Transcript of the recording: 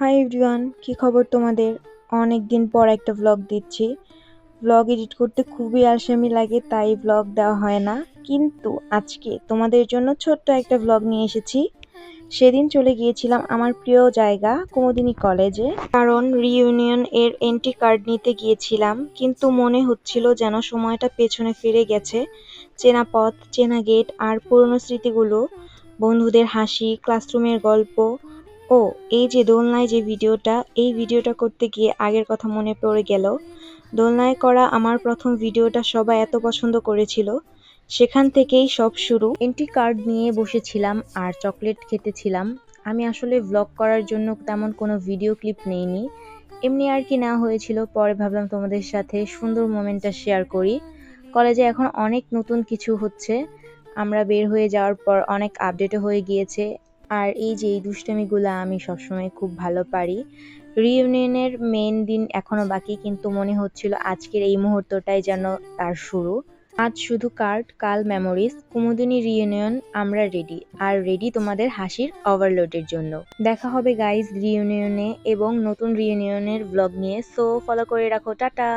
Hi everyone, কি খবর তোমাদের? অনেক দিন পর একটা ভ্লগ দিচ্ছি। ভ্লগ এডিট করতে খুবই আলসেমি লাগে, তাই ভ্লগ দেওয়া হয় না। কিন্তু আজকে তোমাদের জন্য ছোট্ট একটা ভ্লগ নিয়ে এসেছি। সেদিন চলে গিয়েছিলাম আমার প্রিয় জায়গা, কুমুদিনী কলেজে। কারণ রিইউনিয়ন এর এন্ট্রি কার্ড নিতে গিয়েছিলাম, কিন্তু মনে হচ্ছিল যেন সময়টা পেছনে ফিরে গেছে। চেনা পথ, চেনা গেট আর পুরনো স্মৃতিগুলো, বন্ধুদের হাসি ক্লাসরুমের গল্প ও, এই যে দোলনায় যে ভিডিওটা, এই ভিডিওটা করতে গিয়ে আগের কথা মনে পড়ে গেল। দোলনায় করা আমার প্রথম ভিডিওটা সবাই এত পছন্দ করেছিল। সেখান থেকেই সব শুরু। এন্ট্রি কার্ড নিয়ে বসেছিলাম আর চকলেট খেতেছিলাম। আমি আসলে ভ্লগ করার জন্য তেমন কোনো ভিডিও ক্লিপ নেইনি। এমনি আর কি না হয়েছিল, পরে ভাবলাম তোমাদের সাথে সুন্দর মোমেন্টটা শেয়ার করি। কলেজে এখন অনেক নতুন কিছু হচ্ছে। আমরা বের হয়ে যাওয়ার পর অনেক আপডেটও হয়ে গিয়েছে। আর এই যে এই দুষ্টামিগুলো আমি সবসময় খুব ভালো পারি। রিউনিয়নের মেন দিন এখনও বাকি, কিন্তু মনে হচ্ছিল আজকের এই মুহূর্তটাই যেন তার শুরু। আজ শুধু কার্ড কাল মেমোরিজ কুমুদিনী রিউনিয়ন আমরা রেডি আর রেডি তোমাদের হাসির ওভারলোডের জন্য। দেখা হবে গাইজ রিইউনিয়নে এবং নতুন রিউনিয়নের ব্লগ নিয়ে। সো ফলো করে রাখো, টাটা!